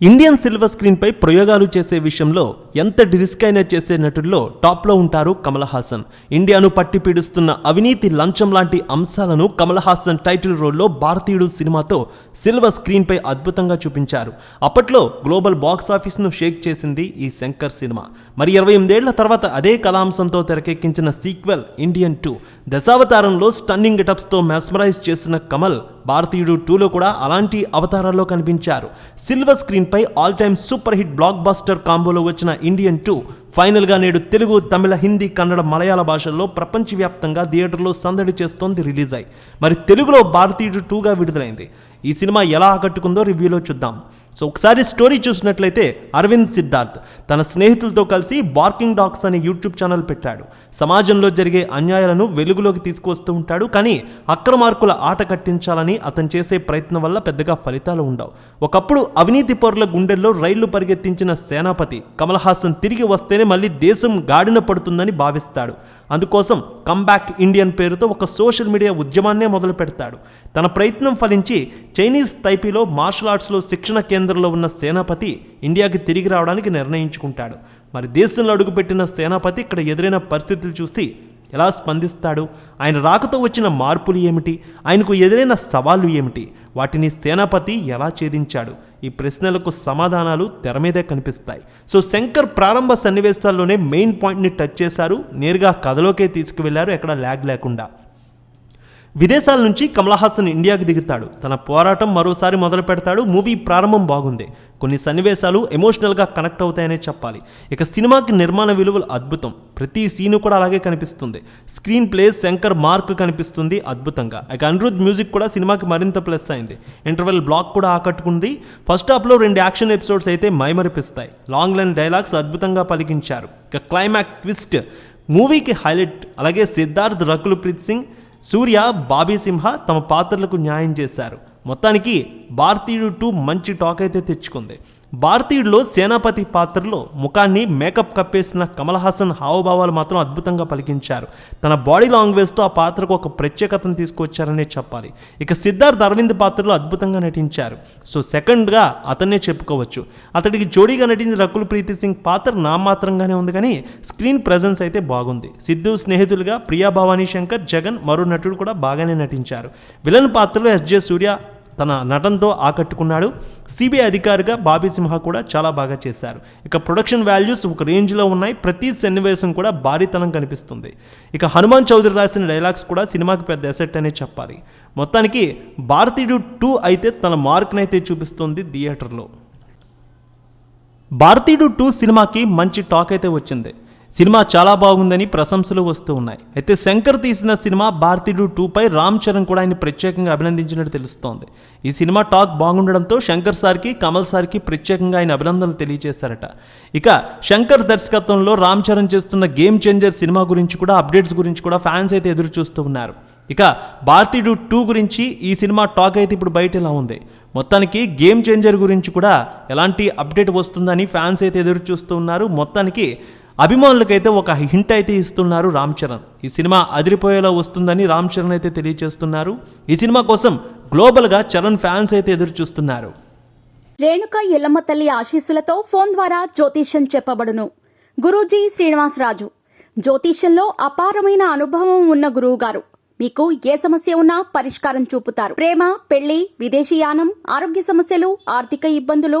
Indian silver స్క్రీన్పై ప్రయోగాలు చేసే విషయంలో ఎంత రిస్క్ అయినా చేసే నటుల్లో టాప్లో ఉంటారు కమల్ హాసన్ ఇండియాను పట్టి పీడిస్తున్న అవినీతి లంచం లాంటి అంశాలను కమల్ హాసన్ టైటిల్ రోల్లో భారతీయుడు సినిమాతో సిల్వర్ స్క్రీన్పై అద్భుతంగా చూపించారు. అప్పట్లో గ్లోబల్ బాక్స్ ఆఫీస్ను షేక్ చేసింది ఈ శంకర్ సినిమా. మరి ఇరవై ఎనిమిదేళ్ళ తర్వాత అదే కళాంశంతో తెరకెక్కించిన సీక్వెల్ ఇండియన్ టూ దశావతారంలో స్టన్నింగ్ గెటప్స్తో మెస్మరైజ్ చేసిన కమల్ భారతీయుడు టూలో కూడా అలాంటి అవతారాల్లో కనిపించారు. సిల్వర్ స్క్రీన్పై all time super hit blockbuster కాంబోలో వచ్చిన ఇండియన్ టూ ఫైనల్గా నేడు తెలుగు తమిళ హిందీ కన్నడ మలయాళ భాషల్లో ప్రపంచవ్యాప్తంగా థియేటర్లో సందడి చేస్తోంది రిలీజ్ అయి మరి తెలుగులో భారతీయుడు టూగా విడుదలైంది. ఈ సినిమా ఎలా ఆకట్టుకుందో రివ్యూలో చూద్దాం. సో ఒకసారి స్టోరీ చూసినట్లయితే అరవింద్ సిద్ధార్థ్ తన స్నేహితులతో కలిసి బార్కింగ్ డాగ్స్ అనే యూట్యూబ్ ఛానల్ పెట్టాడు. సమాజంలో జరిగే అన్యాయాలను వెలుగులోకి తీసుకువస్తూ ఉంటాడు. కానీ అక్రమార్కుల ఆట కట్టించాలని అతను చేసే ప్రయత్నం వల్ల పెద్దగా ఫలితాలు ఉండవు. ఒకప్పుడు అవినీతి పౌరుల గుండెల్లో రైళ్ళు పరిగెత్తించిన సేనాపతి కమల్ హాసన్ తిరిగి వస్తేనే మళ్ళీ దేశం గాడిన పడుతుందని భావిస్తాడు. అందుకోసం కంబ్యాక్ ఇండియన్ పేరుతో ఒక సోషల్ మీడియా ఉద్యమాన్నే మొదలు పెడతాడు తన ప్రయత్నం ఫలించి చైనీస్ తైపీలో మార్షల్ ఆర్ట్స్లో శిక్షణ కేంద్రం కేంద్రంలో ఉన్న సేనాపతి ఇండియాకి తిరిగి రావడానికి నిర్ణయించుకుంటాడు. మరి దేశంలో అడుగుపెట్టిన సేనాపతి ఇక్కడ ఎదురైన పరిస్థితులు చూసి ఎలా స్పందిస్తాడు? ఆయన రాకతో వచ్చిన మార్పులు ఏమిటి? ఆయనకు ఎదురైన సవాళ్ళు ఏమిటి? వాటిని సేనాపతి ఎలా ఛేదించాడు? ఈ ప్రశ్నలకు సమాధానాలు తెర మీదే కనిపిస్తాయి. సో శంకర్ ప్రారంభ సన్నివేశాల్లోనే మెయిన్ పాయింట్ని టచ్ చేశారు. నేరుగా కథలోకే తీసుకువెళ్ళారు. ఎక్కడ ల్యాగ్ లేకుండా. విదేశాల నుంచి కమల్ హాసన్ ఇండియాకి దిగుతాడు. తన పోరాటం మరోసారి మొదలు పెడతాడు. మూవీ ప్రారంభం బాగుంది. కొన్ని సన్నివేశాలు ఎమోషనల్గా కనెక్ట్ అవుతాయనే చెప్పాలి. ఇక సినిమాకి నిర్మాణ విలువలు అద్భుతం. ప్రతి సీను కూడా అలాగే కనిపిస్తుంది. స్క్రీన్ ప్లే శంకర్ మార్క్ కనిపిస్తుంది అద్భుతంగా. ఇక అనిరుద్ మ్యూజిక్ కూడా సినిమాకి మరింత ప్లస్ అయింది. ఇంటర్వెల్ బ్లాక్ కూడా ఆకట్టుకుంది. ఫస్ట్ హాఫ్లో రెండు యాక్షన్ ఎపిసోడ్స్ అయితే మైమరిపిస్తాయి. లాంగ్ లైన్ డైలాగ్స్ అద్భుతంగా పలికించారు. ఇక క్లైమాక్ ట్విస్ట్. మూవీకి హైలైట్. అలాగే సిద్ధార్థ్ రకుల్ ప్రీత్ సింగ్ సూర్య బాబీ సింహ తమ పాత్రలకు న్యాయం చేశారు. మొత్తానికి భారతీయుడు టూ మంచి టాక్ అయితే తెచ్చుకుంది. భారతీయుడిలో సేనాపతి పాత్రలో ముఖాన్ని మేకప్ కప్పేసిన కమల్ హాసన్ హావభావాలు మాత్రం అద్భుతంగా పలికించారు. తన బాడీ లాంగ్వేజ్తో ఆ పాత్రకు ఒక ప్రత్యేకతను తీసుకొచ్చారనే చెప్పాలి. ఇక సిద్ధార్థ్ అరవింద్ పాత్రలో అద్భుతంగా నటించారు. సో సెకండ్గా అతన్నే చెప్పుకోవచ్చు. అతడికి జోడీగా నటించిన రకుల్ ప్రీతి సింగ్ పాత్ర నామాత్రంగానే ఉంది కానీ స్క్రీన్ ప్రెజెన్స్ అయితే బాగుంది. సిద్ధు స్నేహితులుగా ప్రియా భవానీ శంకర్ జగన్ మరో నటుడు కూడా బాగానే నటించారు. విలన్ పాత్రలో ఎస్జే సూర్య తన నటనతో ఆకట్టుకున్నాడు. సిబిఐ అధికారిగా బాబీ సింహ కూడా చాలా బాగా చేశారు. ఇక ప్రొడక్షన్ వాల్యూస్ ఒక రేంజ్లో ఉన్నాయి. ప్రతి సన్నివేశం కూడా భారీతనం కనిపిస్తుంది. ఇక హనుమాన్ చౌదరి రాసిన డైలాగ్స్ కూడా సినిమాకి పెద్ద ఎసెట్ అనే చెప్పాలి. మొత్తానికి భారతీయుడు టూ అయితే తన మార్క్నైతే చూపిస్తుంది థియేటర్లో. భారతీయుడు టూ సినిమాకి మంచి టాక్ అయితే వచ్చింది. సినిమా చాలా బాగుందని ప్రశంసలు వస్తూ ఉన్నాయి. అయితే శంకర్ తీసిన సినిమా భారతీయుడు టూపై రామ్ చరణ్ కూడా ఆయన ప్రత్యేకంగా అభినందించినట్టు తెలుస్తోంది. ఈ సినిమా టాక్ బాగుండడంతో శంకర్ సార్కి కమల్ సార్కి ప్రత్యేకంగా ఆయన అభినందనలు తెలియజేశారట. ఇక శంకర్ దర్శకత్వంలో రామ్ చరణ్ చేస్తున్న గేమ్ చేంజర్ సినిమా గురించి కూడా అప్డేట్స్ గురించి కూడా ఫ్యాన్స్ అయితే ఎదురు చూస్తూ ఉన్నారు. ఇక భారతీయుడు టూ గురించి ఈ సినిమా టాక్ అయితే ఇప్పుడు బయట ఇలా ఉంది? మొత్తానికి గేమ్ చేంజర్ గురించి కూడా ఎలాంటి అప్డేట్ వస్తుందని ఫ్యాన్స్ అయితే ఎదురు చూస్తూ ఉన్నారు. మొత్తానికి అభిమానులకైతే ఒక హింట్ అయితే ఇస్తున్నారు రామ్ చరణ్. ఈ సినిమా అదిరిపోయేలా వస్తుందని రామ్ చరణ్ అయితే తెలియజేస్తున్నారు ఈ సినిమా కోసం గ్లోబల్గా చరణ్ ఫ్యాన్స్ అయితే ఎదురు చూస్తున్నారు రేణుక ఎల్లమ్మ తల్లి ఆశీస్సులతో ఫోన్ ద్వారా జ్యోతిష్యం చెప్పబడును. గురూజీ శ్రీనివాసరాజు. జ్యోతిష్యంలో అపారమైన అనుభవం ఉన్న గురువు గారు మీకు ఏ సమస్య ఉన్నా పరిష్కారం చూపుతారు. ప్రేమ పెళ్ళి విదేశీయానం ఆరోగ్య సమస్యలు ఆర్థిక ఇబ్బందులు